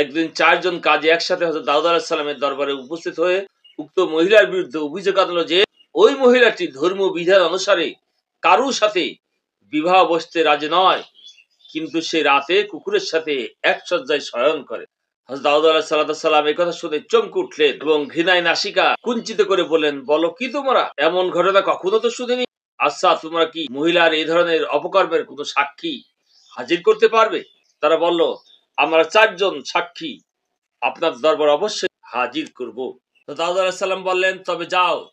একদিন চারজন কাজী একসাথে হজরত দাউদ আলাহিসাল্লামের দরবারে উপস্থিত হয়ে উক্ত মহিলার বিরুদ্ধে অভিযোগ আনলো যে, ওই মহিলাটি ধর্ম বিধান অনুসারে কারুর সাথে বিবাহ বসতে রাজি নয়, কিন্তু সে রাতে কুকুরের সাথে এক সজ্জায় শয়ন করে। দাউদ আলাহিসাল্লাম এই কথা শুনে চমকে উঠলেন এবং ঘৃণায় নাসিকা কুঞ্চিত করে বললেন, বলো কি তোমরা? এমন ঘটনা কখনো তো শুনিনি? আচ্ছা তোমরা কি মহিলার এই ধরনের অপকর্মের কোনো সাক্ষী হাজির করতে পারবে? তারা বলল আমরা চারজন সাক্ষী আপনার দরবার অবশ্যই হাজির করব। তো দাউদ আলাহিসাল্লাম বললেন, তবে যাও,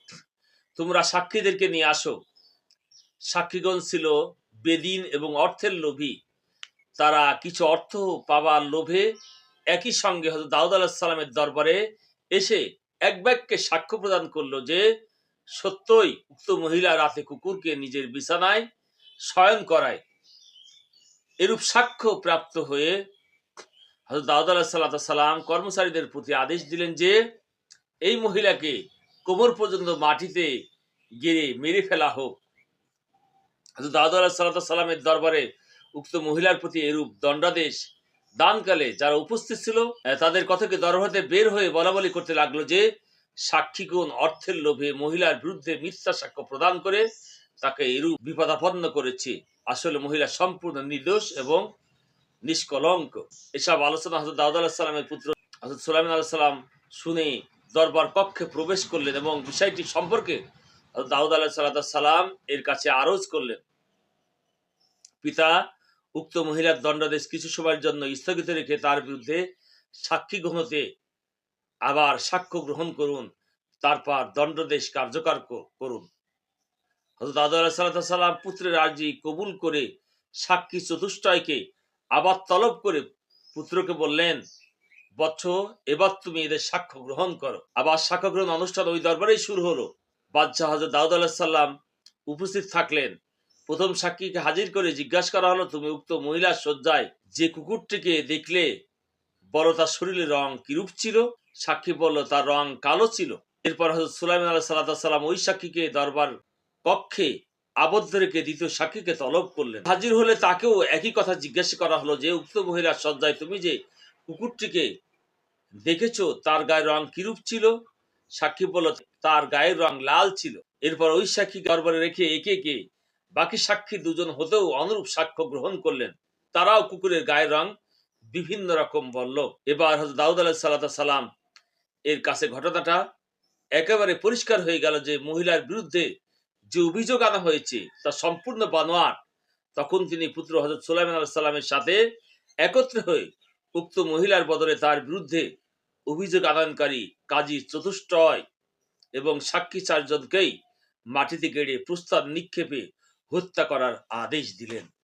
তোমরা সাক্ষীদেরকে নিয়ে আসো। সাক্ষীগণ ছিল বেদিন এবং অর্থের লোভী। তারা কিছু অর্থ পাবার লোভে একই সঙ্গে হয়তো দাউদ আলাহিসাল্লামের দরবারে এসে এক ব্যাগকে সাক্ষ্য প্রদান করল যে, সত্যই উক্ত মহিলা রাতে কুকুরকে নিজের বিছানায় শয়ন করায়। এরূপ সাক্ষ্য প্রাপ্ত হয়ে হযরত দাউদ আলাহ সাল্লাম কর্মচারীদের প্রতি আদেশ দিলেন যে, এই মহিলাকে কোমর পর্যন্ত মাটিতে গেড়ে মেরে ফেলা হোক। হযরত দাউদ আলাহ সাল্লামের দরবারে উক্ত মহিলার প্রতি এরূপ দণ্ডাদেশ দানকালে যারা উপস্থিত ছিল তাদের কথাকে দরবার বের হয়ে বলা বলি করতে লাগল যে, সাক্ষীগুণ অর্থের লোভে মহিলার বিরুদ্ধে মিথ্যা সাক্ষ্য প্রদান করে তাকে এরূপ বিপদাপন্ন করেছে। আসলে মহিলা সম্পূর্ণ নির্দোষ এবং নিষ্কলঙ্ক। এসব আলোচনা হজরত দাউদ আলাহ পুত্র হজরত সুলাইমান আলাহ সাল্লাম শুনে দরবার কক্ষে প্রবেশ করলেন এবং বিষয়টি সম্পর্কে দাউদ আলাহ সাল্লাহ সাল্লাম এর কাছে আরজ করলেন। পিতা, উক্ত মহিলার দণ্ডাদেশ কিছু সময়ের জন্য স্থগিত রেখে তার বিরুদ্ধে সাক্ষী গ্রহণতে আবার সাক্ষ্য গ্রহণ করুন। তারপর দণ্ডদেশ কার্যকর করুন। হজরত দাদা সাল্লাম পুত্রের আর্জি কবুল করে সাক্ষী চতুষ্টয়কে আবার তলব করে পুত্রকে বললেন, বৎস, এবার তুমি এদের সাক্ষ্য গ্রহণ করো। আবার সাক্ষ্য গ্রহণ অনুষ্ঠান ওই দরবারেই শুরু হলো। বাদশাহ হজরত দাউদ সাল্লাম উপস্থিত থাকলেন। প্রথম সাক্ষীকে হাজির করে জিজ্ঞাসা করা হলো, তুমি উক্ত মহিলার শয্যায় যে কুকুরটিকে দেখলে, বলো তার শরীরের রং কিরূপ ছিল? সাক্ষী বলল, তার রং কালো ছিল। এরপর হজরত সুলাইমান আল্লাহ সাল্লাহ সাল্লাম ওই সাক্ষীকে দরবার কক্ষে আবদ্ধ রেখে দ্বিতীয় সাক্ষীকে তলব করলেন। হাজির হলে তাকেও একই কথা জিজ্ঞাসা করা হলো যে, উক্ত মহিলার সজ্জায় তুমি যে কুকুরটিকে দেখেছ, তার গায়ের রং কিরূপ ছিল? সাক্ষী বলল, তার গায়ের রং লাল ছিল। এরপর ওই সাক্ষী দরবারে রেখে একে একে বাকি সাক্ষী দুজন হতেও অনুরূপ সাক্ষ্য গ্রহণ করলেন। তারাও কুকুরের গায়ের রং বিভিন্ন রকম বলল। এবার হযরত দাউদ আলাহ সাল্লাহ সাল্লাম এর কাছে ঘটনাটা একেবারে পরিষ্কার হয়ে গেল যে, মহিলার বিরুদ্ধে যে অভিযোগ আনা হয়েছে, তা সম্পূর্ণ বানোয়ার তখন তিনি পুত্র হজরত সুলাইমান আলাইসাল্লামের সাথে একত্রে হয়ে উক্ত মহিলার বদলে তার বিরুদ্ধে অভিযোগ আদানকারী কাজী চতুষ্টয় এবং সাক্ষী চারজনকেই মাটিতে গেড়ে প্রস্তাব নিক্ষেপে হত্যা করার আদেশ দিলেন।